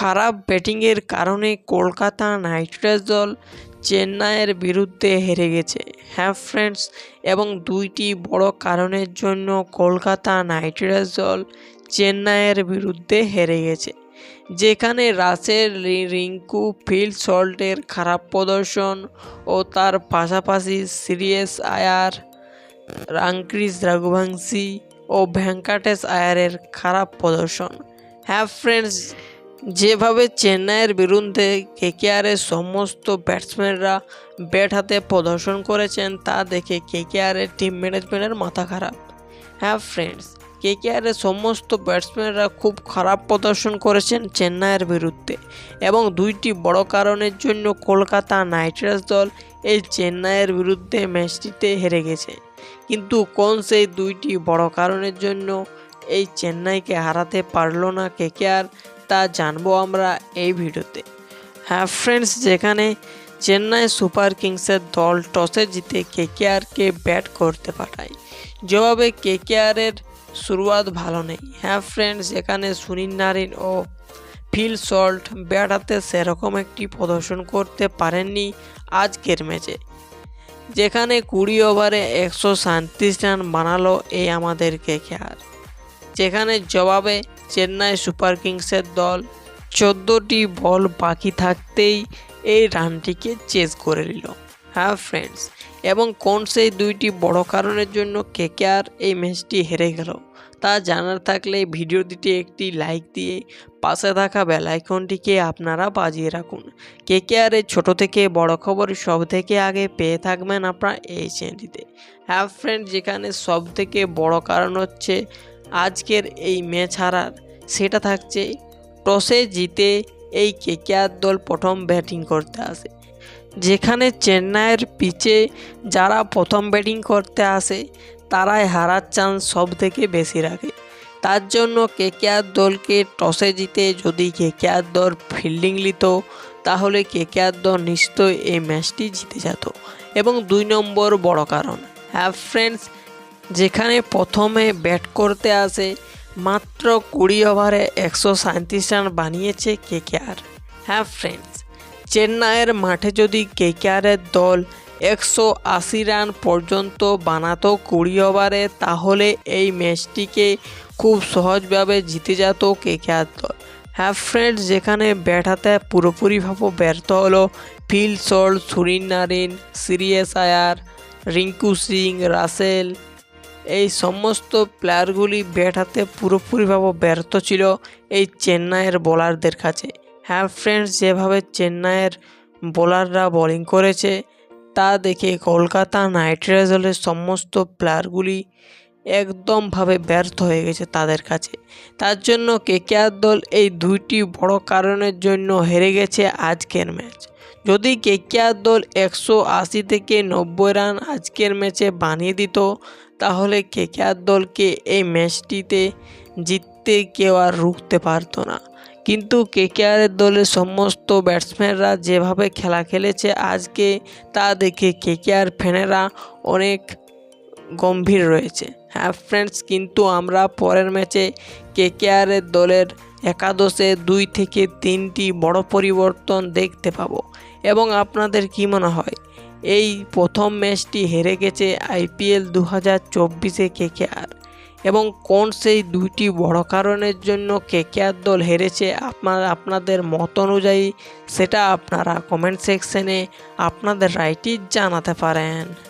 খারাপ ব্যাটিংয়ের কারণে কলকাতা নাইট রাইডার্স দল চেন্নাইয়ের বিরুদ্ধে হেরে গেছে। হ্যাঁ ফ্রেন্ডস, এবং দুইটি বড় কারণের জন্য কলকাতা নাইট রাইডার্স দল চেন্নাইয়ের বিরুদ্ধে হেরে গেছে, যেখানে রাসেল রিঙ্কু ফিল্ড সল্টের খারাপ প্রদর্শন ও তার পাশাপাশি সিরিয়াস আয়ার, রাংক্রিস রঘুবংশী ও ভেঙ্কাটেশ আয়ারের খারাপ প্রদর্শন। হ্যাঁ ফ্রেন্ডস যেভাবে চেন্নাইয়ের বিরুদ্ধে কেকেআরের সমস্ত ব্যাটসম্যানরা ব্যাট হাতে প্রদর্শন করেছেন, তা দেখে কেকেআরের টিম ম্যানেজমেন্টের মাথা খারাপ। হ্যাঁ ফ্রেন্ডস কেকেআরের সমস্ত ব্যাটসম্যানরা খুব খারাপ প্রদর্শন করেছেন চেন্নাইয়ের বিরুদ্ধে এবং দুইটি বড় কারণের জন্য কলকাতা নাইট রাইডার্স দল এই চেন্নাইয়ের বিরুদ্ধে ম্যাচটিতে হেরে গেছে। কিন্তু কোন সেই দুইটি বড় কারণের জন্য এই চেন্নাইকে হারাতে পারল না কেকেআর তা জানব আমরা এই ভিডিওতে। হ্যাঁ ফ্রেন্ডস যেখানে চেন্নাই সুপার কিংসের দল টসে জিতে কেকেআরকে ব্যাট করতে পাঠায়। জবাবে কেকেআরের শুরুয়াত ভালো নেই। হ্যাঁ ফ্রেন্ডস এখানে সুনীল নারিন ও ফিল সল্ট ব্যাট হাতে সেরকম একটি প্রদর্শন করতে পারেননি আজকের ম্যাচে। যেখানে কুড়ি ওভারে একশো সাঁত্রিশ রান বানালো এই আমাদের কেকেআর। যেখানে জবাবে চেন্নাই সুপার কিংসের দল চোদ্দোটি বল বাকি থাকতেই এই রানটিকে চেস করে নিল। হ্যাঁ ফ্রেন্ডস এবং কোন সেই দুইটি বড় কারণের জন্য কেকেআর এই ম্যাচটি হেরে গেল, তা জানার থাকলে ভিডিওটিতে একটি লাইক দিয়ে পাশে থাকা বেলাইকনটিকে আপনারা বাজিয়ে রাখুন। কে কেকেআরের ছোট থেকে বড় খবর সব থেকে আগে পেয়ে থাকবেন আপনারা এই চ্যানেলটিতে। হ্যাঁ ফ্রেন্ড যেখানে সব থেকে বড় কারণ হচ্ছে আজকের এই ম্যাচ হারার। সেটা থাকছে, টসে জিতে এই কেকেআর দল প্রথম ব্যাটিং করতে আসে। যেখানে চেন্নাইয়ের পিচে যারা প্রথম ব্যাটিং করতে আসে, তারাই হারার চান্স সব থেকে বেশি রাখে। তার জন্য কেকেআর দলকে টসে জিতে যদি কেকেআর দল ফিল্ডিং নিত, তাহলে কেকেআর দল নিশ্চয়ই এই ম্যাচটি জিতে যেত। এবং দুই নম্বর বড় কারণ হ্যাঁ ফ্রেন্ডস যেখানে প্রথমে ব্যাট করতে আসে, মাত্র কুড়ি ওভারে একশো সাঁত্রিশ রান বানিয়েছে কেকেআর। হ্যাঁ ফ্রেন্ডস চেন্নাইয়ের মাঠে যদি কেকেআরের দল একশো আশি রান পর্যন্ত বানাতো কুড়ি ওভারে, তাহলে এই ম্যাচটিকে খুব সহজভাবে জিতে যেত কেকেআর দল। হ্যাঁ ফ্রেন্ডস যেখানে ব্যাট হাতে পুরোপুরিভাবে ব্যর্থ হলো ফিল সল্ট, সুরিন নারিন, সিরিয়াস আয়ার, রিঙ্কু সিং, রাসেল এই সমস্ত প্লেয়ারগুলি ব্যাট হাতে পুরোপুরিভাবে ব্যর্থ ছিল এই চেন্নাইয়ের বোলারদের কাছে। হ্যাঁ ফ্রেন্ডস যেভাবে চেন্নাইয়ের বোলাররা বোলিং করেছে, তা দেখে কলকাতা নাইট রাইডার্স দলের সমস্ত প্লেয়ারগুলি একদমভাবে ব্যর্থ হয়ে গেছে তাদের কাছে। তার জন্য কেকেআর দল এই দুইটি বড় কারণের জন্য হেরে গেছে আজকের ম্যাচ যদি কেকেআর দল একশো আশি থেকে নব্বই রান আজকের ম্যাচে বানিয়ে দিত তাহলে কেকেআর দলকে এই ম্যাচটিতে জিততে কেউ আর রুখতে পারতো না। কিন্তু কেকেআরের দলের সমস্ত ব্যাটসম্যানরা যেভাবে খেলা খেলেছে আজকে তা দেখে কেকেআর ফ্যানেরা অনেক গম্ভীর রয়েছে। হ্যাঁ ফ্রেন্ডস কিন্তু আমরা পরের ম্যাচে কেকেআরের দলের একাদশে দুই থেকে তিনটি বড় পরিবর্তন দেখতে পাবো। এবং আপনাদের কী মনে হয়? এই প্রথম ম্যাচটি হেরে গেছে আইপিএল দু হাজার চব্বিশে কেকেআর এবং কোন সেই দুইটি বড় কারণের জন্য কেকেআর দল হেরেছে আপনার, আপনাদের মত অনুযায়ী সেটা আপনারা কমেন্ট সেকশনে আপনাদের রাইটি জানাতে পারেন।